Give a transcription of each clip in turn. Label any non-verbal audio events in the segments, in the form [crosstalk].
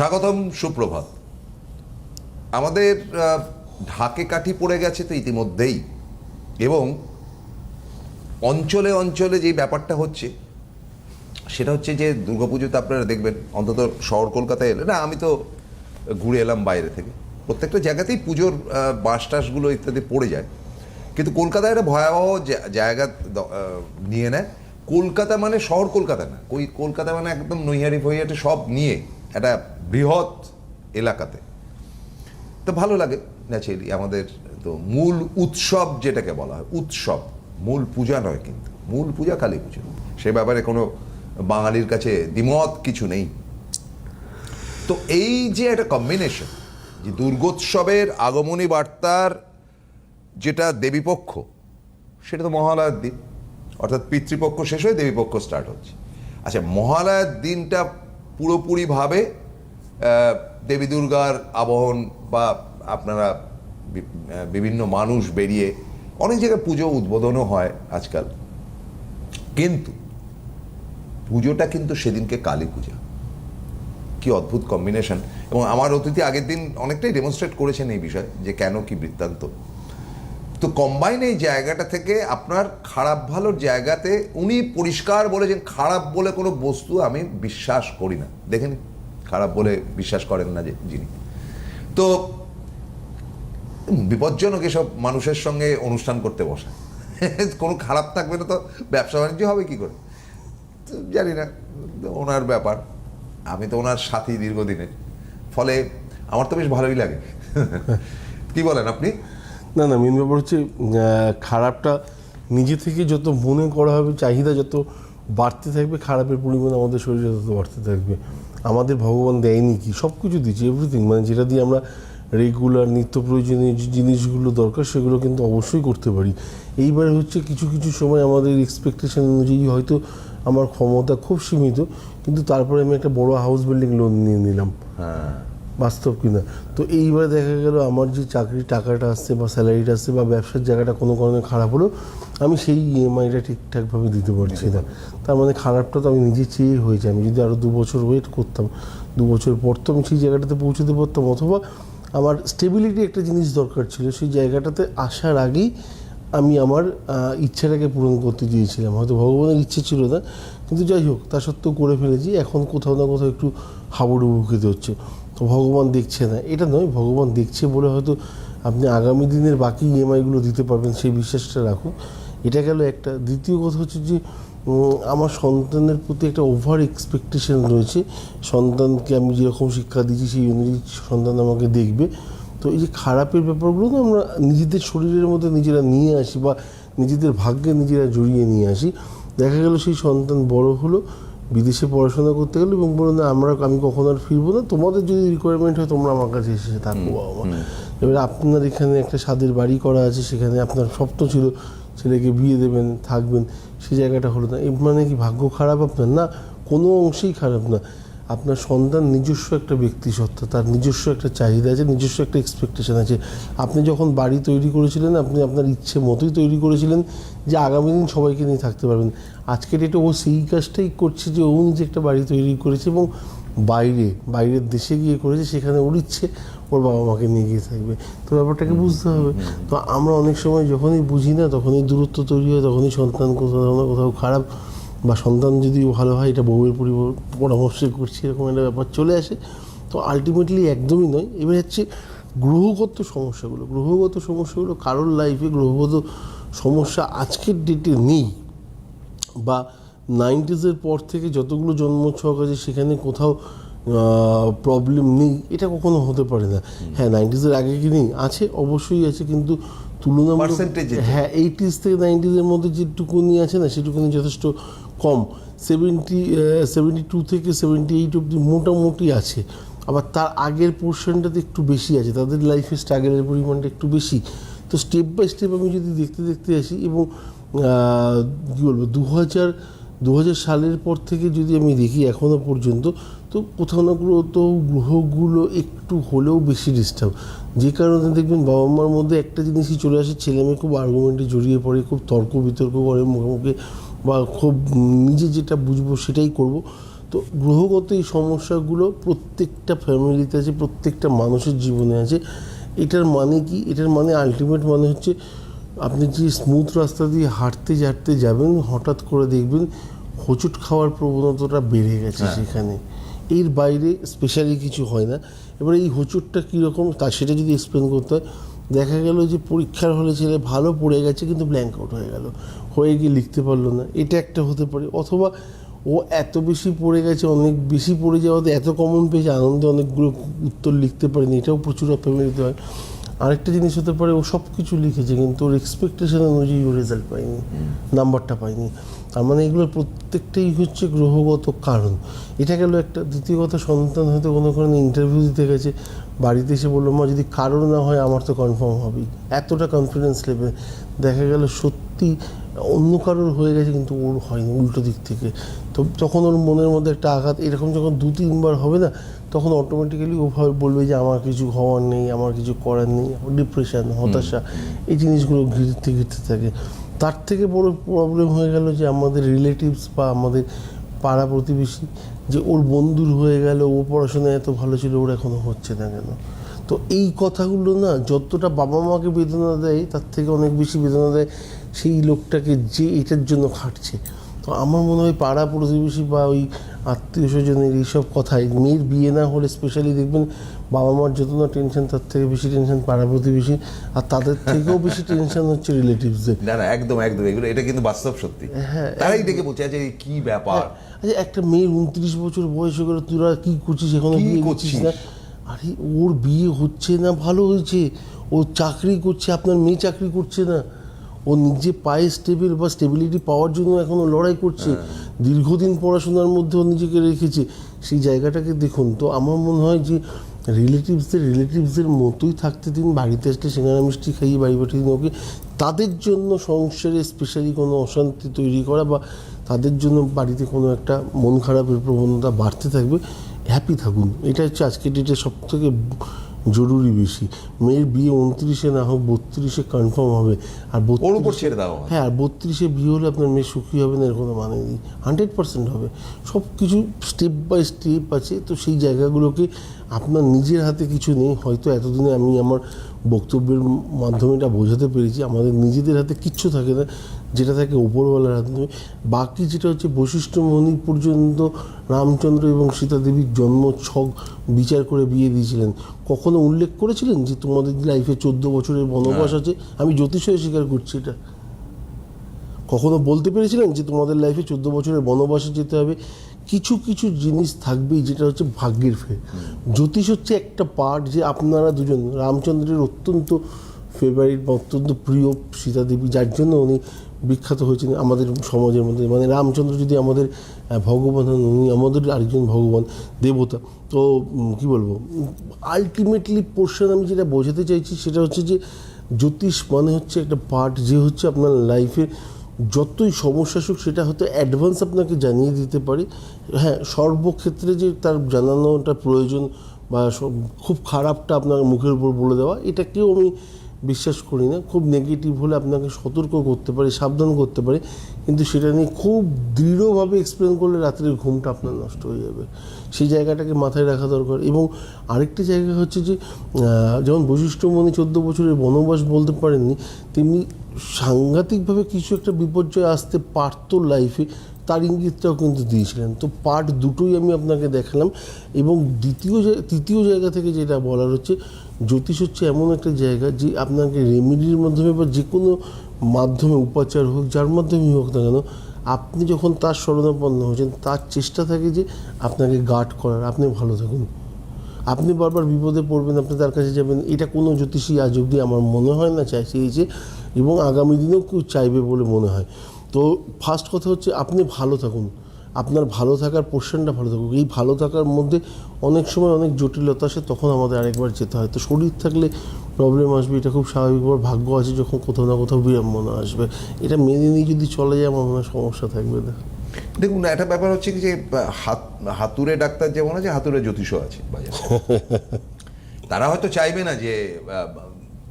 স্বাগতম, সুপ্রভাত। আমাদের ঢাকে কাঠি পড়ে গেছে তো ইতিমধ্যেই এবং অঞ্চলে অঞ্চলে যেই ব্যাপারটা হচ্ছে, সেটা হচ্ছে যে দুর্গাপুজোতে আপনারা দেখবেন, অন্তত শহর কলকাতায় এলে, না, আমি তো ঘুরে এলাম বাইরে থেকে। প্রত্যেকটা জায়গাতেই পুজোর বাঁশ টাসগুলো ইত্যাদি পড়ে যায়। কিন্তু কলকাতায় একটা ভয়াবহ জায়গা নিয়ে নেয়। কলকাতা মানে শহর কলকাতা না। কলকাতা মানে একদম নৈহারি ফৈহাটি সব নিয়ে একটা বৃহৎ এলাকাতে। তো ভালো লাগে ন্যাচারালি আমাদের তো মূল উৎসব যেটাকে বলা হয়, উৎসব, মূল পূজা নয় কিন্তু, মূল পূজা কালী পুজো। সে ব্যাপারে কোনো বাঙালির কাছে দ্বিমত কিছু নেই। তো এই যে একটা কম্বিনেশন যে দুর্গোৎসবের আগমনী বার্তার যেটা দেবীপক্ষ, সেটা তো মহালয়ার দিন, অর্থাৎ পিতৃপক্ষ শেষ হয়ে দেবীপক্ষ স্টার্ট হচ্ছে। আচ্ছা মহালয়ার দিনটা পুরোপুরিভাবে দেবী দুর্গার আবহন বা আপনারা বিভিন্ন মানুষ বেরিয়ে অনেক জায়গায় পুজো উদ্বোধনও হয় আজকাল। কিন্তু পুজোটা কিন্তু সেদিনকে কালী পূজা। কি অদ্ভুত কম্বিনেশন এবং আমার অতিথি আগের দিন অনেকটাই ডেমনস্ট্রেট করেছেন এই বিষয়ে যে কেন কি বৃত্তান্ত। তো কম্বাইন এই জায়গাটা থেকে আপনার খারাপ ভালোর জায়গাতে উনি পরিষ্কার বলেছেন, খারাপ বলে কোনো বস্তু আমি বিশ্বাস করি না। দেখেন, খারাপ বলে বিশ্বাস করেন না যে যিনি। তো বিপজ্জনক এসব মানুষের সঙ্গে অনুষ্ঠান করতে বসা। [laughs] কোনো খারাপ থাকবে না তো, ব্যবসা বাণিজ্য হবে কি করে? জানি না, ওনার ব্যাপার। আমি তো ওনার সাথী দীর্ঘদিনের। ফলে আমার তো বেশ ভালোই লাগে। [laughs] কি বলেন আপনি? না না, মেন ব্যাপার হচ্ছে খারাপটা নিজে থেকে যত মনে করা হবে, চাহিদা যত বাড়তে থাকবে, খারাপের পরিমাণ আমাদের শরীরে তত বাড়তে থাকবে। আমাদের ভগবান দেয়নি কি? সব কিছু দিচ্ছে এভরিথিং মানে যেটা দিয়ে আমরা রেগুলার নিত্য প্রয়োজনীয় যে জিনিসগুলো দরকার, সেগুলো কিন্তু অবশ্যই করতে পারি। এইবারে হচ্ছে কিছু কিছু সময় আমাদের এক্সপেকটেশন অনুযায়ী হয়তো আমার ক্ষমতা খুব সীমিত, কিন্তু তারপরে আমি একটা বড় হাউস বিল্ডিং লোন নিয়ে নিলাম। হ্যাঁ। বাস্তব কিনা। তো এইবার দেখা গেল আমার যে চাকরির টাকাটা আসছে বা স্যালারিটা আসছে বা ব্যবসার জায়গাটা কোনো কারণে খারাপ হলো, আমি সেই ইএমআইটা ঠিকঠাকভাবে দিতে পারছি না। তার মানে খারাপটা তো আমি নিজে চেয়ে হয়েছে। আমি যদি আরও দু বছর ওয়েট করতাম দু বছর পর তো আমি সেই জায়গাটাতে পৌঁছতে পারতাম অথবা আমার স্টেবিলিটি একটা জিনিস দরকার ছিল, সেই জায়গাটাতে আসার আগেই আমি আমার ইচ্ছাটাকে পূরণ করতে চেয়েছিলাম। হয়তো ভগবানের ইচ্ছে ছিল না, কিন্তু যাই হোক, তা সত্ত্বেও করে ফেলেছি। এখন কোথাও না কোথাও একটু হাবুডুবু খেতে হচ্ছে। ভগবান দেখছে না। এটা নয়, ভগবান দেখছে বলে হয়তো আপনি আগামী দিনের বাকি ইএমআইগুলো দিতে পারবেন, সেই বিশ্বাসটা রাখুন। এটা গেল একটা। দ্বিতীয় কথা হচ্ছে যে আমার সন্তানের প্রতি একটা ওভার এক্সপেকটেশন রয়েছে। সন্তানকে আমি যেরকম শিক্ষা দিচ্ছি সেই অনুযায়ী সন্তান আমাকে দেখবে। তো এই যে খারাপের ব্যাপারগুলো না, আমরা নিজেদের শরীরের মধ্যে নিজেরা নিয়ে আসি বা নিজেদের ভাগ্যে নিজেরা জড়িয়ে নিয়ে আসি। দেখা গেল সেই সন্তান বড় হলো বিদেশে পড়াশোনা করতে গেলে এবং বলো না আমরা আমি কখন আর ফিরবো না। তোমাদের যদি রিকোয়ারমেন্ট হয় তোমরা আমার কাছে এসে থাকব বাবা মা। এবার আপনার এখানে একটা স্বাদের বাড়ি করা আছে সেখানে আপনার স্বপ্ন ছিল ছেলেকে বিয়ে দেবেন থাকবেন। সে জায়গাটা হলো না। এ মানে কি ভাগ্য খারাপ আপনার? না কোনো অংশেই খারাপ না। আপনার সন্তান নিজস্ব একটা ব্যক্তিসত্তা তার নিজস্ব একটা চাহিদা আছে, নিজস্ব একটা এক্সপেকটেশন আছে। আপনি যখন বাড়ি তৈরি করেছিলেন, আপনি আপনার ইচ্ছে মতোই তৈরি করেছিলেন যে আগামী দিন সবাইকে নিয়ে থাকতে পারবেন। আজকের ডেটে ও সেই কাজটাই করছে যে ও নিজে একটা বাড়ি তৈরি করেছে এবং বাইরে, বাইরের দেশে গিয়ে করেছে, সেখানে ওর ইচ্ছে, ওর বাবা মাকে নিয়ে গিয়ে থাকবে। তো ব্যাপারটাকে বুঝতে হবে। তো আমরা অনেক সময় যখনই বুঝি না, তখনই দূরত্ব তৈরি হয়, তখনই সন্তান কোথাও কোথাও খারাপ বা সন্তান যদি ভালো হয় এটা বউয়ের পরামর্শে করছি এরকম একটা ব্যাপার চলে আসে। তো আলটিমেটলি একদমই নয়। এবার হচ্ছে গ্রহগত সমস্যাগুলো। গ্রহগত সমস্যাগুলো কারোর লাইফে গ্রহগত সমস্যা আজকের ডেটে নেই। বা নাইনটিজের পর থেকে যতগুলো জন্ম ছক আছে সেখানে কোথাও প্রবলেম নেই। এটা কখনো হতে পারে না। হ্যাঁ নাইনটিজের আগে কি নেই? আছে অবশ্যই আছে কিন্তু তুলনামূলক। হ্যাঁ এইটিস থেকে নাইনটিজের মধ্যে যেটুকুনি আছে না সেটুকুনি যথেষ্ট কম সেভেন্টি সেভেন্টি টু থেকে সেভেন্টি এইট অব্দি মোটামুটি আছে। আবার তার আগের পোর্শনটাতে একটু বেশি আছে, তাদের লাইফে স্ট্রাগলের পরিমাণটা একটু বেশি। তো স্টেপ বাই স্টেপ আমি যদি দেখতে দেখতে আসি এবং কী বলব দু হাজার দু হাজার সালের পর থেকে যদি আমি দেখি এখনও পর্যন্ত, তো কোথাও না কোথাও গ্রহগুলো একটু হলেও বেশি ডিস্টার্ব যে কারণে দেখবেন বাবা মার মধ্যে একটা জিনিসই চলে আসে ছেলে মেয়ে খুব আর্গুমেন্টে জড়িয়ে পড়ে, খুব তর্ক বিতর্ক করে, মুখে মুখে বা খুব নিজে যেটা বুঝব সেটাই করব। তো গ্রহগত এই সমস্যাগুলো প্রত্যেকটা ফ্যামিলিতে আছে প্রত্যেকটা মানুষের জীবনে আছে। এটার মানে কি? এটার মানে আলটিমেট মানে হচ্ছে আপনি যে স্মুথ রাস্তা দিয়ে হাঁটতে হাঁটতে যাবেন হঠাৎ করে দেখবেন হোঁচট খাওয়ার প্রবণতাটা বেড়ে গেছে সেখানে। এর বাইরে স্পেশালি কিছু হয় না। এবার এই হোঁচটটা কীরকম? তা সেটা যদি এক্সপ্লেন করতে হয় দেখা গেল যে পরীক্ষার হলে ছেলে ভালো পড়ে গেছে, কিন্তু ব্ল্যাঙ্ক আউট হয়ে গেল। হয়ে গিয়ে লিখতে পারল না। এটা একটা হতে পারে। অথবা ও এত বেশি পড়ে গেছে, অনেক বেশি পড়ে যাওয়াতে এত কমন পেয়েছে, আনন্দে অনেকগুলো উত্তর লিখতে পারেনি। এটাও প্রচুর ফ্যামিলিতে হয় আরেকটা জিনিস হতে পারে, ও সব কিছু লিখেছে, কিন্তু ওর এক্সপেকটেশন অনুযায়ী ও রেজাল্ট পায়নি, নাম্বারটা পায়নি। তার মানে এগুলো প্রত্যেকটাই হচ্ছে গ্রহগত কারণ। এটা গেল একটা, দ্বিতীয় কথা, সন্তান হয়তো কোনো কারণে ইন্টারভিউ দিতে গেছে বাড়িতে এসে বলল মা যদি কারোর না হয় আমার তো কনফার্ম হবেই। এতটা কনফিডেন্স লেভেল দেখা গেল সত্যি অন্য কারোর হয়ে গেছে কিন্তু ওর হয়নি উল্টো দিক থেকে। তো তখন ওর মনের মধ্যে একটা আঘাত এরকম যখন দু তিনবার হবে না তখন অটোমেটিক্যালি ওভাবে বলবে যে আমার কিছু হওয়ার নেই আমার কিছু করার নেই ডিপ্রেশন হতাশা এই জিনিসগুলো ঘিরতে ঘিরতে থাকে। তার থেকে বড় প্রবলেম হয়ে গেল যে আমাদের রিলেটিভস বা আমাদের পাড়া প্রতিবেশী যে ওর বন্ধুর হয়ে গেল, ও পড়াশোনায় এত ভালো ছিল, ওর এখনও হচ্ছে না কেন? তো এই কথাগুলো না যতটা বাবা মাকে বেদনা দেয়, তার থেকে অনেক বেশি বেদনা দেয়, সেই লোকটাকে যে এটার জন্য খাটছে। তো আমার মনে হয় পাড়া প্রতিবেশী বা ওই আত্মীয় স্বজনের এইসব কথায় মেয়ের বিয়ে না হলে স্পেশালি দেখবেন বাবা মার যত না টেনশন তার থেকে বেশি টেনশন পাড়া প্রতিবেশী আর তাদের থেকেও বেশি টেনশন হচ্ছে রিলেটিভসদের না না একদম একদম। এগুলো এটা কিন্তু বাস্তব সত্যি। হ্যাঁ, তারাই ডেকে বলছে যে কি ব্যাপার? আচ্ছা একটা মেয়ের উনত্রিশ বছর বয়স হয়ে গেল তোরা কি করছিস এখনও? কি বিয়ে করছিস? না? আরে ওর বিয়ে হচ্ছে না ভালো হয়েছে। ও চাকরি করছে আপনার মেয়ে চাকরি করছে না। ও নিজে পায়ে স্টেবল বা স্টেবিলিটি পাওয়ার জন্য এখনও লড়াই করছে। দীর্ঘদিন পড়াশোনার মধ্যে ও নিজেকে রেখেছে। সেই জায়গাটাকে দেখুন তো আমার মনে হয় যে রিলেটিভসদের রিলেটিভসদের মতোই থাকতে দিন, বাড়িতে আসলে সেখানে মিষ্টি খাইয়ে বাড়ি পাঠিয়ে দিন, ওকে। তাদের জন্য সংসারে স্পেশালি কোনো অশান্তি তৈরি করা বা তাদের জন্য বাড়িতে কোনো একটা মন খারাপের প্রবণতা বাড়তে থাকবে হ্যাপি থাকুন। এটা হচ্ছে আজকের ডেটে সব থেকে জরুরি বেশি। মেয়ের বিয়ে উনত্রিশে না হোক বত্রিশে কনফার্ম হবে। আর ওর উপর ছেড়ে দাও। হ্যাঁ আর বত্রিশে বিয়ে হলে আপনার মেয়ে সুখী হবে না এর কোনো মানে নেই। হান্ড্রেড পার্সেন্ট হবে। সব কিছু স্টেপ বাই স্টেপ আছে তো সেই জায়গাগুলোকে আপনার নিজের হাতে কিছু নেই। হয়তো এতদিনে আমি আমার বক্তব্যের মাধ্যমে এটা বোঝাতে পেরেছি। আমাদের নিজেদের হাতে কিচ্ছু থাকে না। যেটা থাকে ওপরওয়ালার হাতে বাকি যেটা হচ্ছে বৈশিষ্ট্য মণি পর্যন্ত রামচন্দ্র এবং সীতা দেবীর জন্ম ছক বিচার করে বিয়ে দিয়েছিলেন। কখনো উল্লেখ করেছিলেন যে তোমাদের লাইফে চোদ্দ বছরের বনবাস আছে? আমি জ্যোতিষে স্বীকার করছি এটা। কখনো বলতে পেরেছিলেন যে তোমাদের লাইফে চোদ্দ বছরের বনবাসে যেতে হবে? কিছু কিছু জিনিস থাকবেই যেটা হচ্ছে ভাগ্যের ফের। জ্যোতিষ হচ্ছে একটা পার্ট যে আপনারা দুজন রামচন্দ্রের অত্যন্ত ফেভারিট বা অত্যন্ত প্রিয় সীতা দেবী যার জন্য উনি বিখ্যাত হয়েছেন আমাদের সমাজের মধ্যে। মানে রামচন্দ্র যদি আমাদের ভগবান হন, উনি আমাদের আরেকজন ভগবান, দেবতা। তো কি বলব? আলটিমেটলি পোর্শন আমি যেটা বোঝাতে চাইছি সেটা হচ্ছে যে, জ্যোতিষ মানে হচ্ছে একটা পার্ট যে হচ্ছে আপনার লাইফে যতই সমস্যা আসুক, সেটা হয়তো অ্যাডভান্স আপনাকে জানিয়ে দিতে পারে। হ্যাঁ সর্বক্ষেত্রে যে তার জানানোটা প্রয়োজন বা খুব খারাপটা আপনার মুখের উপর বলে দেওয়া এটাকেও আমি বিশ্বাস করি না। খুব নেগেটিভ হলে আপনাকে সতর্ক করতে পারে, সাবধান করতে পারে। কিন্তু সেটা নিয়ে খুব দৃঢ়ভাবে এক্সপ্লেন করলে রাত্রের ঘুমটা আপনার নষ্ট হয়ে যাবে। সেই জায়গাটাকে মাথায় রাখা দরকার। এবং আরেকটি জায়গা হচ্ছে যে যেমন বৈশিষ্ট্যমণি চোদ্দ বছরের বনবাস বলতে পারেননি, তেমনি সাংঘাতিকভাবে কিছু একটা বিপর্যয় আসতে পারতো লাইফে তার ইঙ্গিতটাও কিন্তু দিয়েছিলেন। তো পার্ট দুটোই আমি আপনাকে দেখালাম। এবং দ্বিতীয় তৃতীয় জায়গা থেকে যেটা বলার হচ্ছে জ্যোতিষ হচ্ছে এমন একটা জায়গা যে আপনাকে রেমেডির মাধ্যমে বা যে কোনো মাধ্যমে, উপাচার হোক, যার মাধ্যমেই হোক না কেন, আপনি যখন তার শরণাপন্ন হয়েছেন, তার চেষ্টা থাকে যে আপনাকে গার্ড করার। আপনি ভালো থাকুন। আপনি বারবার বিপদে পড়বেন, আপনি তার কাছে যাবেন। এটা কোনো জ্যোতিষী আজ অবধি আমার মনে হয় না চাই চেয়েছে এবং আগামী দিনেও কেউ চাইবে বলে মনে হয়। তো ফার্স্ট কথা হচ্ছে আপনি ভালো থাকুন। আপনার ভালো থাকার পোর্শনটা ভালো থাকুক। এই ভালো থাকার মধ্যে অনেক সময় অনেক জটিলতা আসে তখন আমাদের আরেকবার যেতে হয়। তো শরীর থাকলে প্রবলেম আসবে এটা খুব স্বাভাবিক ব্যাপার ভাগ্য আছে যখন কোথাও না কোথাও বিড়ম্বনা আসবে। এটা মেনে নিয়ে যদি চলে যায় আমার মনে সমস্যা থাকবে না। দেখুন একটা ব্যাপার হচ্ছে কি যে হাত হাতুড়ে ডাক্তার যেমন আছে হাতুড়ে জ্যোতিষও আছে বাজারে। [laughs] তারা হয়তো চাইবে না যে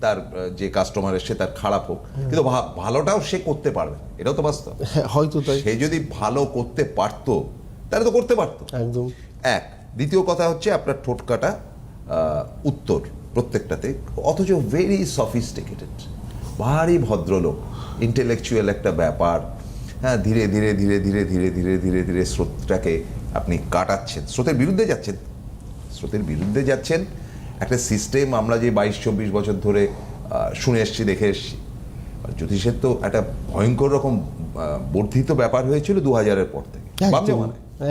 তার যে কাস্টমার এসছে তার খারাপ হোক। কিন্তু ভালোটাও সে করতে পারবে। এটাও তো বাস্তব। হ্যাঁ হয়তো তাই। সে যদি ভালো করতে পারতো তাহলে তো করতে পারতো। একদম। এক দ্বিতীয় কথা হচ্ছে আপনার ঠোঁটকাটা উত্তর প্রত্যেকটাতে অথচ ভেরি সফিস্টিকেটেড ভারী ভদ্রলোক ইন্টেলেকচুয়াল একটা ব্যাপার। হ্যাঁ ধীরে ধীরে ধীরে ধীরে ধীরে ধীরে ধীরে ধীরে স্রোতটাকে আপনি কাটাচ্ছেন। স্রোতের বিরুদ্ধে যাচ্ছেন। স্রোতের বিরুদ্ধে যাচ্ছেন। একটা সিস্টেম আমরা যে বাইশ চব্বিশ বছর ধরে শুনে এসছি দেখে এসছি। জ্যোতিষের তো একটা ভয়ঙ্কর রকম বর্ধিত ব্যাপার হয়েছিল দু হাজারের পর থেকে। বাম একদম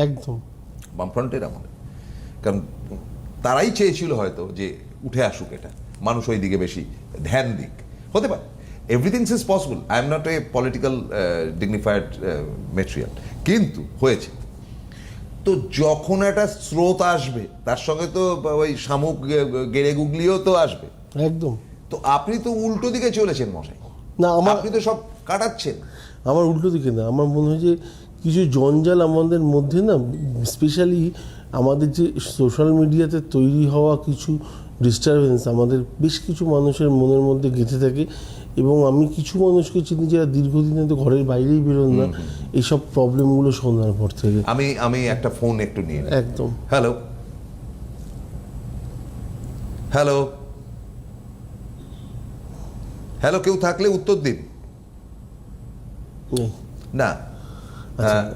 একদম। বামফ্রন্টের আমলে কারণ তারাই চেয়েছিল হয়তো যে উঠে আসুক এটা। মানুষ ওই দিকে বেশি ধ্যান দিক। হতে পারে। Everything's is possible I am not a political dignified material কিন্তু হয়েছে। তো যখন একটা স্রোত আসবে তার সঙ্গে তো ওই শামুক গেড়ে গুগলিও তো আসবে। একদম। তো আপনি তো উল্টো দিকে চলেছেন মশাই। না আমার আপনি তো সব কাটাচ্ছেন। আমার উল্টো দিকে না আমার মনে হয় যে কিছু জঞ্জাল আমাদের মধ্যে না স্পেশালি আমাদের যে সোশ্যাল মিডিয়াতে তৈরি হওয়া কিছু ডিস্টারবেন্স আমাদের বেশ কিছু মানুষের মনের মধ্যে গেঁথে থাকে। এবং আমি কিছু মানুষকে চিনি যারা দীর্ঘদিন তো ঘরের বাইরেই বেরোন না এইসব প্রবলেমগুলো শোনার পর থেকে। আমি আমি একটা ফোন একটু নিয়ে একদম। হ্যালো। হ্যালো। হ্যালো কেউ থাকলে উত্তর দিন। না। হ্যাঁ,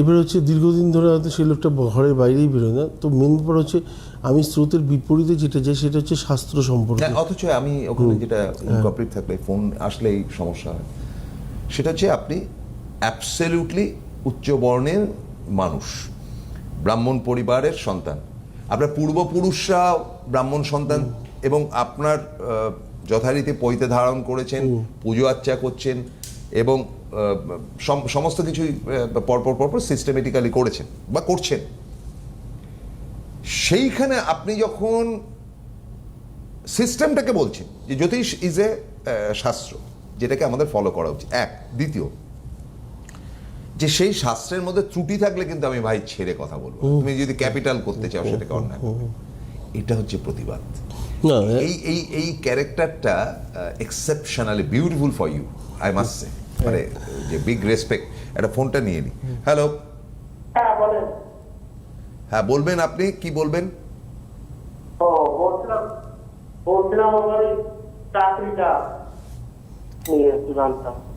এবার হচ্ছে দীর্ঘদিন ধরে হয়তো সেই লোকটা ঘরের বাইরেই বেরোয় না। তো মেন ব্যাপার হচ্ছে আমি স্রোতের বিপরীতে যেটা যাই সেটা হচ্ছে শাস্ত্র সম্পর্কে। হ্যাঁ, অথচ আমি ওখানে যেটা ইনকপারেট থাকলে ফোন আসলেই সমস্যা হয়। সেটা হচ্ছে আপনি অ্যাবসলিউটলি উচ্চ বর্ণের মানুষ ব্রাহ্মণ পরিবারের সন্তান। আপনার পূর্বপুরুষরা ব্রাহ্মণ সন্তান এবং আপনার যথারীতি পৈতে ধারণ করেছেন পুজো আর্চা করছেন এবং সমস্ত কিছুই পরপর পরপর সিস্টেমেটিক্যালি করেছেন বা করছেন। সেইখানে আপনি যখন সিস্টেমটাকে বলছেন যে জ্যোতিষ ইজ এ শাস্ত্র যেটাকে আমাদের ফলো করা উচিত। এক। দ্বিতীয় যে সেই শাস্ত্রের মধ্যে ত্রুটি থাকলে কিন্তু আমি ভাই ছেড়ে কথা বলব তুমি যদি ক্যাপিটাল করতে চাও সেটাকে অন্যায়। এটা হচ্ছে প্রতিবাদ। না এই এই এই ক্যারেক্টারটা exceptionally beautiful for you I must say মানে যে বিগ রেসপেক্ট একটা ফোনটা নিয়ে নি। হ্যালো হ্যাঁ হ্যাঁ বলবেন আপনি কি বলবেন?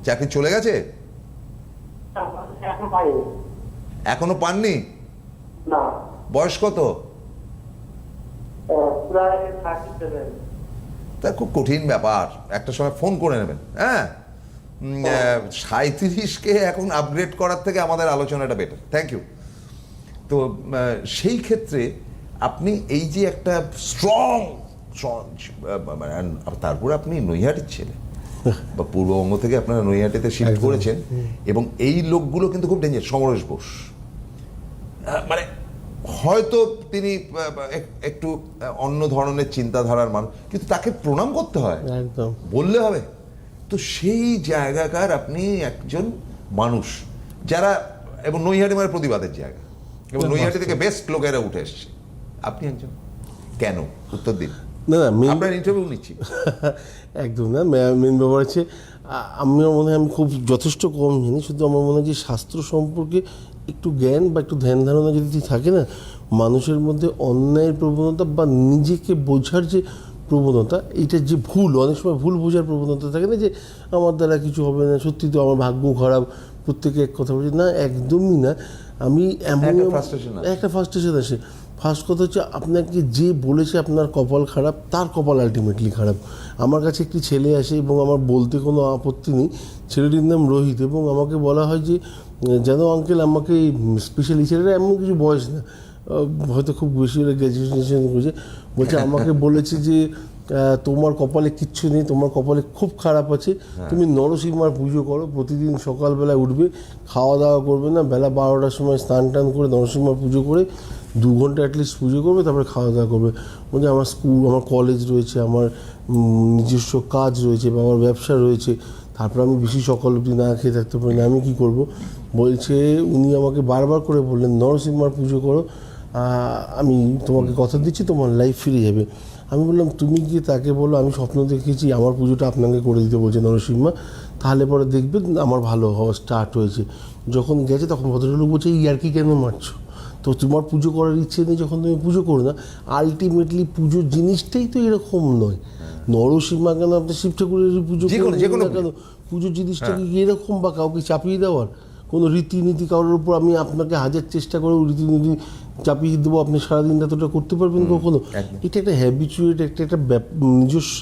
চাকরি চলে গেছে? এখনও পাননি? না। বয়স কত? তা খুব কঠিন ব্যাপার। একটা সময় ফোন করে নেবেন হ্যাঁ? সাঁত্রিশকে এখন আপগ্রেড করার থেকে আমাদের আলোচনাটা বেটার থ্যাংক ইউ তো সেই ক্ষেত্রে আপনি এই যে একটা স্ট্রং তারপরে আপনি নৈহাটির ছেলে। বা পূর্ববঙ্গ থেকে আপনারা নৈহাটিতে শিফট করেছেন এবং এই লোকগুলো কিন্তু খুব ডেঞ্জার সমরেশ বোস। মানে হয়তো তিনি একটু অন্য ধরনের চিন্তাধারার মানুষ কিন্তু তাকে প্রণাম করতে হয়। বললে হবে। তো সেই জায়গাকার আপনি একজন মানুষ যারা এবং নৈহাটি মানে প্রতিবাদের জায়গা। এবং নৈহাটি থেকে বেস্ট লোকেরা উঠে এসছে। আপনি একজন? কেন? উত্তর দিন। না না মেন আপনার ইন্টারভিউ নিচ্ছি। [laughs] একদম না মেন ব্যাপার হচ্ছে আমার মনে হয় আমি খুব যথেষ্ট কম জানি শুধু আমার মনে হয় যে শাস্ত্র সম্পর্কে একটু জ্ঞান বা একটু ধ্যান ধারণা যদি থাকে না মানুষের মধ্যে অন্যায়ের প্রবণতা বা নিজেকে বোঝার যে প্রবণতা এইটা যে ভুল অনেক সময় ভুল বোঝার প্রবণতা থাকে না যে আমার দ্বারা কিছু হবে না সত্যি তো আমার ভাগ্য খারাপ প্রত্যেকে এক কথা বলছে। না একদমই না। আমি এমন একটা ফার্স্টেশন আসে। ফার্স্ট কথা হচ্ছে আপনাকে যে বলেছে আপনার কপাল খারাপ তার কপাল আলটিমেটলি খারাপ। আমার কাছে একটি ছেলে আসে এবং আমার বলতে কোনো আপত্তি নেই। ছেলেটির নাম রোহিত এবং আমাকে বলা হয় যে যেন আঙ্কেল আমাকে স্পেশালি ছেলেটা এমন কিছু বয়স না। হয়তো খুব বেশি গ্র্যাজুয়েশন করেছে। বলছে আমাকে বলেছে যে তোমার কপালে কিচ্ছু নেই তোমার কপালে খুব খারাপ আছে। তুমি নরসিংমার পুজো করো প্রতিদিন সকালবেলা উঠবে খাওয়া দাওয়া করবে না বেলা বারোটার সময় স্নান টান করে নরসিংহার পুজো করে দু ঘণ্টা অ্যাটলিস্ট পুজো করবে তারপরে খাওয়া দাওয়া করবে। বলছে আমার স্কুল আমার কলেজ রয়েছে আমার নিজস্ব কাজ রয়েছে বা আমার ব্যবসা রয়েছে। তারপর আমি বেশি সকাল অবধি না খেয়ে থাকতে পারি না আমি কি করব? বলছে উনি আমাকে বারবার করে বললেন নরসিংমার পুজো করো আমি তোমাকে কথা দিচ্ছি তোমার লাইফ ফিরে যাবে। আমি বললাম তুমি গিয়ে তাকে বলো আমি স্বপ্ন দেখেছি আমার পুজোটা আপনাকে করে দিতে বলছে নরসিংহা তাহলে পরে দেখবেন আমার ভালো হওয়া স্টার্ট হয়েছে। যখন গেছে তখন ভদ্রলোক বলছে এই আর কি কেন মারছো? তো তোমার পুজো করার ইচ্ছে নেই যখন তুমি পুজো করো না। আলটিমেটলি পুজোর জিনিসটাই তো এরকম নয়। নরসিংহা কেন আপনি শিব ঠাকুরের পুজো কোনো- করবেন যে কোনো না কেন? পুজোর জিনিসটা কি এরকম বা কাউকে চাপিয়ে দেওয়ার? কোনো রীতিনীতি কারোর উপর আমি আপনাকে হাজার চেষ্টা করে রীতিনীতি চাপিয়ে দেবো আপনি সারাদিন রাতটা করতে পারবেন কখনো? এটা একটা হ্যাবিচুয়েট একটা একটা নিজস্ব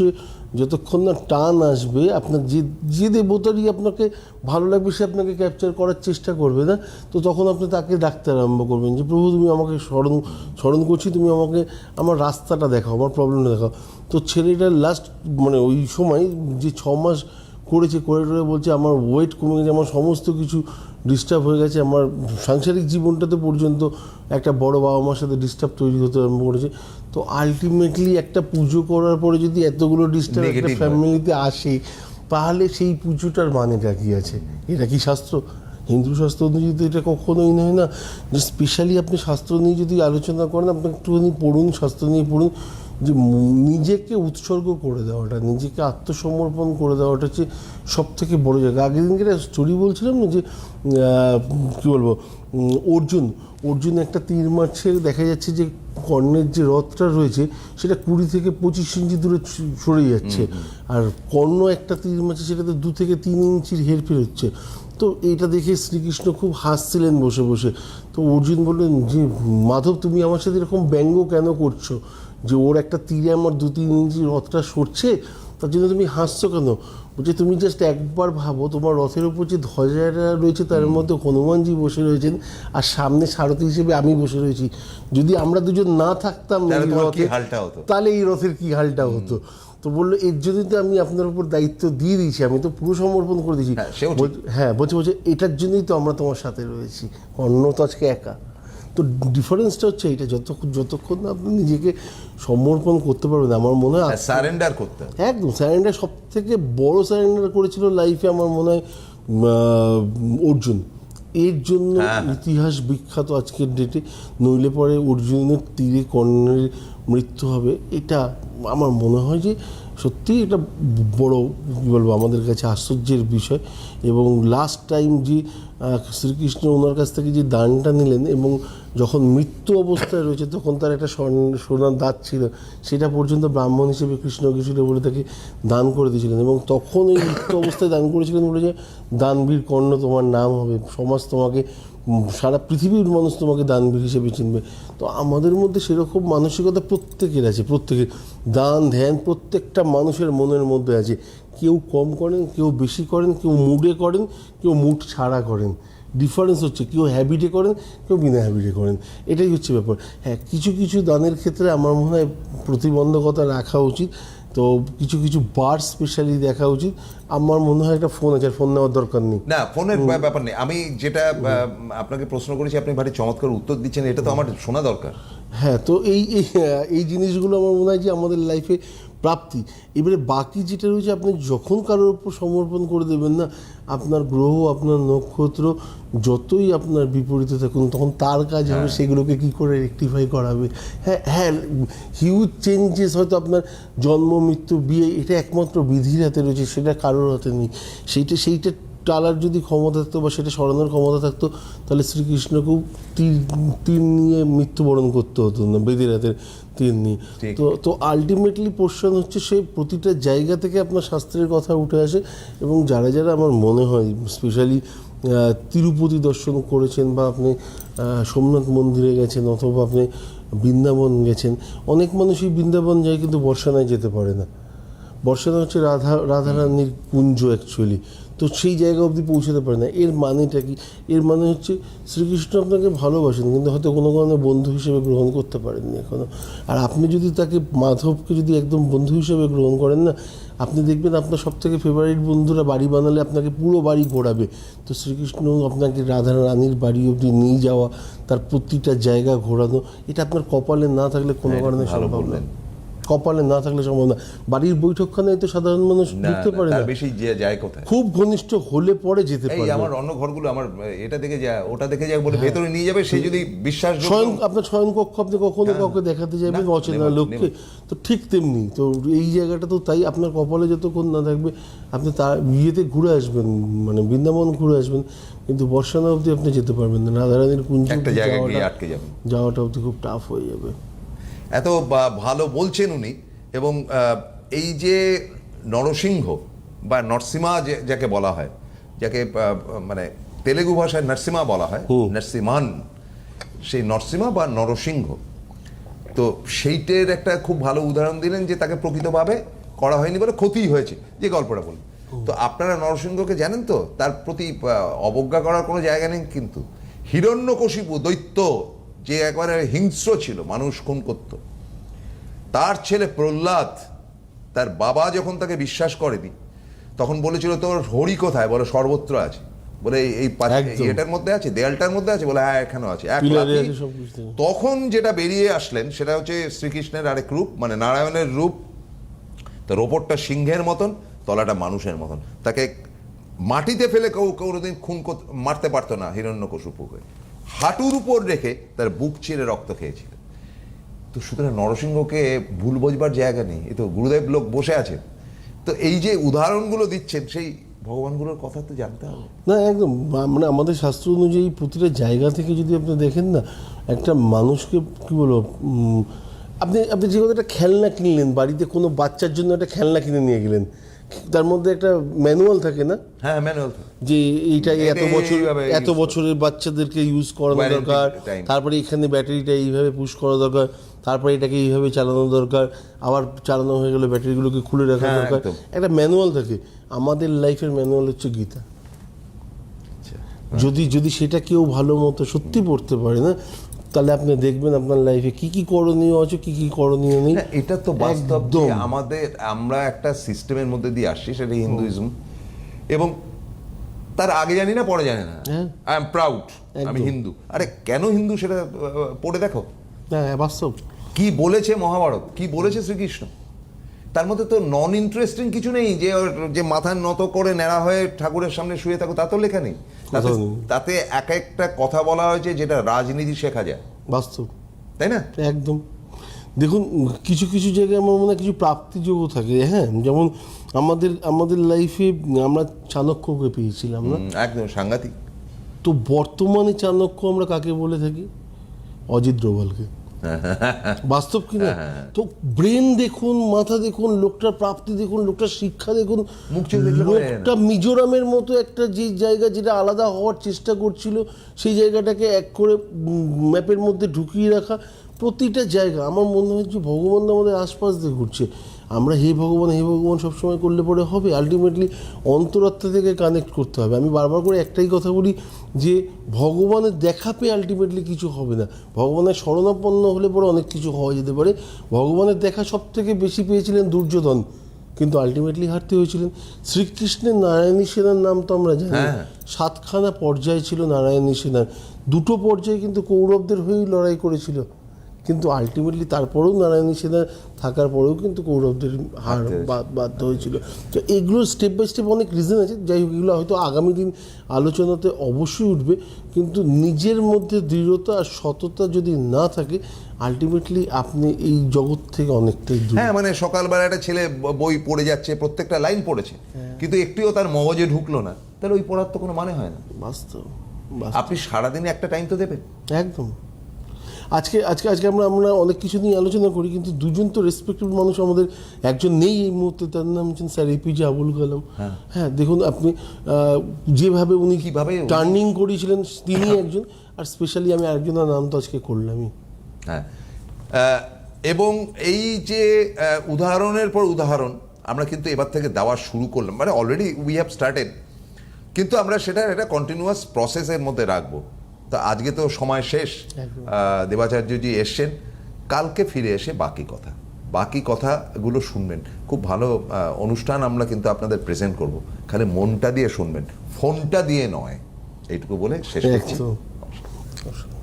যতক্ষণ না টান আসবে আপনার যে যে দেবতারই আপনাকে ভালো লাগবে সে আপনাকে ক্যাপচার করার চেষ্টা করবে না? তো তখন আপনি তাকে ডাকতে আরম্ভ করবেন যে প্রভু তুমি আমাকে স্মরণ স্মরণ করছি তুমি আমাকে আমার রাস্তাটা দেখাও আমার প্রবলেমটা দেখাও। তো ছেলেটার লাস্ট মানে ওই সময় যে ছ মাস করেছে করে টরে বলছে আমার ওয়েট কমে গেছে আমার সমস্ত কিছু ডিস্টার্ব হয়ে গেছে। আমার সাংসারিক জীবনটাতে পর্যন্ত একটা বড় বাবা মার সাথে ডিস্টার্ব তৈরি হতে আরম্ভ করেছে। তো আলটিমেটলি একটা পুজো করার পরে যদি এতগুলো ডিস্টার্ব একটা ফ্যামিলিতে আসে তাহলে সেই পুজোটার মানেটা কি আছে? এটা কি শাস্ত্র? হিন্দু শাস্ত্র অনুযায়ী তো এটা কখনোই নয় না যে স্পেশালি আপনি শাস্ত্র নিয়ে যদি আলোচনা করেন আপনি একটুখানি পড়ুন শাস্ত্র নিয়ে পড়ুন যে নিজেকে উৎসর্গ করে দেওয়াটা নিজেকে আত্মসমর্পণ করে দেওয়াটা হচ্ছে সব থেকে বড় জায়গা। আগের দিনকে একটা স্টোরি বলছিলাম না যে কী বলব অর্জুন অর্জুন একটা তীর মারছে দেখা যাচ্ছে যে কর্ণের যে রথটা রয়েছে সেটা কুড়ি থেকে পঁচিশ ইঞ্চি দূরে সরে যাচ্ছে। আর কর্ণ একটা তীর মারছে সেটাতে দু থেকে তিন ইঞ্চির হেরফের হচ্ছে। তো এটা দেখে শ্রীকৃষ্ণ খুব হাসছিলেন বসে বসে। তো অর্জুন বললেন যে মাধব তুমি আমার সাথে এরকম ব্যঙ্গ কেন করছ? যে ওর একটা তীরে আমার দু তিন ইঞ্চি রথটা সরছে তার জন্য তুমি হাসছো কেন? বলছে তুমি জাস্ট একবার ভাবো তোমার রথের উপর যে ধ্বজাটা রয়েছে তার মধ্যে হনুমানজি বসে রয়েছেন আর সামনে সারথি হিসেবে আমি বসে রয়েছি। যদি আমরা দুজন না থাকতাম তাহলে এই রথের কি হালটা হতো? তো বলল এর জন্যই তো আমি আপনার উপর দায়িত্ব দিয়ে দিয়েছি আমি তো পুরো সমর্পণ করে দিয়েছি। হ্যাঁ। হ্যাঁ বলছে বলছে এটার জন্যই তো আমরা তোমার সাথে রয়েছি অন্য তো আজকে একা। তো ডিফারেন্সটা হচ্ছে এইটা যতক্ষণ যতক্ষণ না আপনি নিজেকে সমর্পণ করতে পারবেন আমার মনে হয় স্যারেন্ডার করতে একদম স্যারেন্ডার সব থেকে বড় স্যারেন্ডার করেছিল লাইফে আমার মনে হয় অর্জুন এর জন্য হ্যাঁ। ইতিহাস বিখ্যাত আজকের ডেটে নইলে পরে অর্জুনের তীরে কর্ণের মৃত্যু হবে এটা আমার মনে হয় যে সত্যিই এটা বড় কী বলব, আমাদের কাছে আশ্চর্যের বিষয়। এবং লাস্ট টাইম যে শ্রীকৃষ্ণ ওনার কাছ থেকে যে দানটা নিলেন এবং যখন মৃত্যু অবস্থায় রয়েছে, তখন তার একটা সোনার দাঁত ছিল, সেটা পর্যন্ত ব্রাহ্মণ হিসেবে কৃষ্ণ কৃষ্ণ বলে তাকে দান করে দিয়েছিলেন। এবং তখন এই মৃত্যু অবস্থায় দান করেছিলেন বলে যে, দানবীর কর্ণ, তোমার নাম হবে, সমাজ তোমাকে সারা পৃথিবীর মানুষ তোমাকে দানবীর হিসেবে চিনবে। তো আমাদের মধ্যে সেরকম মানসিকতা প্রত্যেকের আছে, প্রত্যেকের দান, ধ্যান প্রত্যেকটা মানুষের মনের মধ্যে আছে। কেউ কম করেন, কেউ বেশি করেন, কেউ মুডে করেন, কেউ মুড ছাড়া করেন। ডিফারেন্স হচ্ছে, কেউ হ্যাবিটে করেন, কেউ বিনা হ্যাবিটে করেন। এটাই হচ্ছে ব্যাপার। হ্যাঁ কিছু কিছু দানের ক্ষেত্রে আমার মনে হয় প্রতিবন্ধকতা রাখা উচিত। তো কিছু কিছু বার স্পেশালি দেখা উচিত। আমার মনে হয় একটা ফোন আছে ফোন নেওয়ার দরকার নেই। না ফোনের ব্যাপার- নেই। আমি যেটা আপনাকে প্রশ্ন করেছি আপনি ভারী চমৎকার উত্তর দিচ্ছেন এটা তো আমার শোনা দরকার। হ্যাঁ তো এই এই জিনিসগুলো আমার মনে হয় যে আমাদের লাইফে প্রাপ্তি। এবারে বাকি যেটা রয়েছে আপনি যখন কারোর উপর সমর্পণ করে দেবেন না আপনার গ্রহ আপনার নক্ষত্র যতই আপনার বিপরীতে থাকুন তখন তার কাজ হবে সেগুলোকে কি করে রেকটিফাই করাবে। হ্যাঁ হ্যাঁ হিউজ চেঞ্জেস হয়তো আপনার জন্ম মৃত্যু বিয়ে এটা একমাত্র বিধির হাতে রয়েছে সেটা কারোর হাতে নেই। সেইটা সেইটা টালার যদি ক্ষমতা থাকতো বা সেটা সরানোর ক্ষমতা থাকতো তাহলে শ্রীকৃষ্ণকেও তীর তীর নিয়ে মৃত্যুবরণ করতে হতো না বেদের হাতের তীর নিয়ে তো তো আলটিমেটলি পোর্শন হচ্ছে সে প্রতিটা জায়গা থেকে আপনার শাস্ত্রের কথা উঠে আসে এবং যারা যারা আমার মনে হয় স্পেশালি তিরুপতি দর্শন করেছেন বা আপনি সোমনাথ মন্দিরে গেছেন অথবা আপনি বৃন্দাবন গেছেন অনেক মানুষই বৃন্দাবন যায় কিন্তু বর্ষানায় যেতে পারে না। বর্ষানা হচ্ছে রাধা রাধারানীর কুঞ্জ অ্যাকচুয়ালি তো সেই জায়গা অবধি পৌঁছাতে পারে না। এর মানেটা কি? এর মানে হচ্ছে শ্রীকৃষ্ণ আপনাকে ভালোবাসেন কিন্তু হয়তো কোনো কারণে বন্ধু হিসেবে গ্রহণ করতে পারেননি এখনও আর আপনি যদি তাকে মাধবকে যদি একদম বন্ধু হিসেবে গ্রহণ করেন না আপনি দেখবেন আপনার সব থেকে ফেভারিট বন্ধুরা বাড়ি বানালে আপনাকে পুরো বাড়ি ঘোরাবে। তো শ্রীকৃষ্ণ আপনাকে রাধা রানীর বাড়ি অবধি নিয়ে যাওয়া তার প্রতিটা জায়গা ঘোরানো এটা আপনার কপালে না থাকলে কোনো হ্যাঁ, কারণে সম্ভব না। বললেন। কপালে না থাকলে সম্ভব না। বাড়ির বৈঠকখানে তো সাধারণ মানুষ ঢুকতে পারে না। বেশি যে যায় কোথায়? খুব ঘনিষ্ঠ হলে পরে যেতে এই পারে আমার অন্য ঘরগুলো আমার এটা দেখে যা ওটা দেখে যা বলে ভেতরে নিয়ে যাবে সে যদি বিশ্বাস স্বয়ং আপনার স্বয়ং কক্ষ আপনি কখনো কাউকে দেখাতে যাবেন হ্যাঁ। অচেনা লোককে। তো ঠিক তেমনি তো এই জায়গাটা তো তাই আপনার কপালে যতক্ষণ না থাকবে আপনি তার বিয়েতে ঘুরে আসবেন মানে বৃন্দাবন ঘুরে আসবেন কিন্তু বর্ষানা অবধি আপনি যেতে পারবেন না। রাধারানীর কুঞ্জ একটা জায়গায় গিয়ে আটকে যাবেন। যাওয়াটা অবধি খুব টাফ হয়ে যাবে। এত ভালো বলছেন উনি এবং এই যে নরসিংহ বা নরসিমা যে- যাকে বলা হয় যাকে মানে তেলেগু ভাষায় নরসিমা বলা হয় নরসিমান সেই নরসিমা বা নরসিংহ। তো সেইটের একটা খুব ভালো উদাহরণ দিলেন যে তাকে প্রকৃতভাবে করা হয়নি বলে ক্ষতি হয়েছে যে গল্পটা বললেন। তো আপনারা নরসিংহকে জানেন তো? তার প্রতি অবজ্ঞা করার কোনো জায়গা নেই কিন্তু। হিরণ্যকশিপু দৈত্য যে একবারে হিংস্র ছিল মানুষ খুন করত। তার ছেলে প্রহ্লাদ তার বাবা যখন তাকে বিশ্বাস করেনি তখন বলেছিল তোর হরি কোথায়? বলে সর্বত্র আছে। বলে এই-। এটার মধ্যে আছে দেয়ালটার মধ্যে আছে? বলে হ্যাঁ এখানেও আছে। এক। তখন যেটা বেরিয়ে আসলেন সেটা হচ্ছে শ্রীকৃষ্ণের আরেক রূপ মানে নারায়ণের রূপ। তার ওপরটা সিংহের মতন তলাটা মানুষের মতন। তাকে মাটিতে ফেলে কেউ কোনোদিন খুন মারতে পারতো না হিরণ্যকশুপুকে হাঁটুর উপর রেখে তার বুক চিরে রক্ত খেয়েছিল। তো সুতরাং নরসিংহকে ভুল বোঝবার জায়গা নেই এই তো গুরুদেব লোক বসে আছেন। তো এই যে উদাহরণগুলো দিচ্ছেন, সেই ভগবানগুলোর কথা তো জানতে হবে। না, একদম মানে আমাদের শাস্ত্র অনুযায়ী প্রতিটা জায়গা থেকে যদি আপনি দেখেন না, একটা মানুষকে, কি বলব আপনি আপনি যে একটা খেলনা কিনলেন, বাড়িতে কোনো বাচ্চার জন্য একটা খেলনা কিনে নিয়ে গেলেন তার মধ্যে একটা ম্যানুয়াল থাকে না? হ্যাঁ ম্যানুয়াল যে এইটা এত বছর এত বছরের বাচ্চাদেরকে ইউজ করানো দরকার তারপরে এখানে ব্যাটারিটা এইভাবে পুশ করা দরকার তারপরে এটাকে এইভাবে চালানো দরকার আবার চালানো হয়ে গেলে ব্যাটারিগুলোকে খুলে রাখা হ্যাঁ, দরকার। একটা ম্যানুয়াল থাকে। আমাদের লাইফের ম্যানুয়াল হচ্ছে গীতা। আচ্ছা। যদি যদি সেটা কেউ ভালো মতো সত্যি পড়তে পারে না তাহলে আপনি দেখবেন আপনার লাইফে কি কি করণীয় আছে কি কি করণীয় নেই। এটা তো বাস্তব যে আমাদের আমরা একটা সিস্টেমের মধ্যে দিয়ে আসছি সেটা হিন্দুইজম এবং তার আগে জানি না পরে জানি না। আই এম প্রাউড আমি হিন্দু। আরে কেন হিন্দু সেটা পড়ে দেখো। হ্যাঁ বাস্তব। কি বলেছে মহাভারত কি বলেছে শ্রীকৃষ্ণ? তার মধ্যে তো নন ইন্টারেস্টিং কিছু নেই যে যে মাথা নত করে নেড়া হয়ে ঠাকুরের সামনে শুয়ে থাকো তা তো লেখা নেই। তাতে এক একটা কথা বলা হয়েছে যেটা রাজনীতি শেখা যায়। বাস্তব। তাই না? একদম। দেখুন কিছু কিছু জায়গায় আমার মনে হয় কিছু প্রাপ্তিযোগও থাকে হ্যাঁ? যেমন আমাদের আমাদের লাইফে আমরা চাণক্যকে পেয়েছিলাম না? একদম সাংঘাতিক। তো বর্তমানে চাণক্য আমরা কাকে বলে থাকি? অজিত ডোভালকে। [laughs] বাস্তব কি না? তো ব্রেন দেখুন মাথা দেখুন লোকটার প্রাপ্তি দেখুন লোকটার শিক্ষা দেখুন। লোকটা মিজোরামের মতো একটা যে জায়গা যেটা আলাদা হওয়ার চেষ্টা করছিল সেই জায়গাটাকে এক করে ম্যাপের মধ্যে ঢুকিয়ে রাখা প্রতিটা জায়গা আমার মনে হয় যে ভগবান আমাদের আশপাশ দিয়ে ঘুরছে। আমরা হে ভগবান হে ভগবান সবসময় করলে পরে হবে। আলটিমেটলি অন্তরাত্মা থেকে কানেক্ট করতে হবে। আমি বারবার করে একটাই কথা বলি যে ভগবানের দেখা পেয়ে আলটিমেটলি কিছু হবে না। ভগবানের শরণাপন্ন হলে পরে অনেক কিছু হওয়া যেতে পারে। ভগবানের দেখা সব থেকে বেশি পেয়েছিলেন দুর্যোধন কিন্তু আলটিমেটলি হারতে হয়েছিলেন। শ্রীকৃষ্ণের নারায়ণী সেনার নাম তো আমরা জানি। হ্যাঁ। সাতখানা পর্যায় ছিল নারায়ণী সেনার। দুটো পর্যায়ে কিন্তু কৌরবদের হয়েই লড়াই করেছিল। কিন্তু আলটিমেটলি তারপরেও নারায়ণী সেনা থাকার পরেও কিন্তু কৌরবদের হার বাধ্য হয়েছিল। তো এগুলো স্টেপ বাই স্টেপ অনেক রিজন আছে। যাই হোক এগুলো হয়তো আগামী দিন আলোচনাতে অবশ্যই উঠবে। কিন্তু নিজের মধ্যে দৃঢ়তা আর সততা যদি না থাকে আলটিমেটলি আপনি এই জগৎ থেকে অনেকটাই হ্যাঁ মানে সকালবেলা একটা ছেলে বই পড়ে যাচ্ছে প্রত্যেকটা লাইন পড়েছে। কিন্তু একটিও তার মগজে ঢুকলো না। তাহলে ওই পড়ার তো কোনো মানে হয় না। বাস্তব। আপনি সারাদিনে একটা টাইম তো দেবেন। একদম। আজকে আজকে আজকে আমরা আমরা অনেক কিছু নিয়ে আলোচনা করি কিন্তু দুজন তো রেসপেক্টেড মানুষ আমাদের একজন নেই এই মুহূর্তে তার নাম হচ্ছেন স্যার এপিজে আবুল কালাম। হ্যাঁ। দেখুন আপনি যেভাবে উনি কীভাবে টার্নিং করেছিলেন তিনি একজন আর স্পেশালি আমি আরেকজনের নাম তো আজকে করলামই। হ্যাঁ। এবং এই যে উদাহরণের পর উদাহরণ আমরা কিন্তু এবার থেকে দেওয়া শুরু করলাম। মানে অলরেডি উই হ্যাভ স্টার্টেড কিন্তু আমরা সেটা একটা কন্টিনিউয়াস প্রসেসের মধ্যে রাখব। তো আজকে তো সময় শেষ। দেবাচার্যজি এসছেন। কালকে ফিরে এসে বাকি কথা। বাকি কথাগুলো শুনবেন। খুব ভালো আহ, অনুষ্ঠান আমরা কিন্তু আপনাদের প্রেজেন্ট করব। খালি মনটা দিয়ে শুনবেন। ফোনটা দিয়ে নয়। এইটুকু বলে শেষ করছি।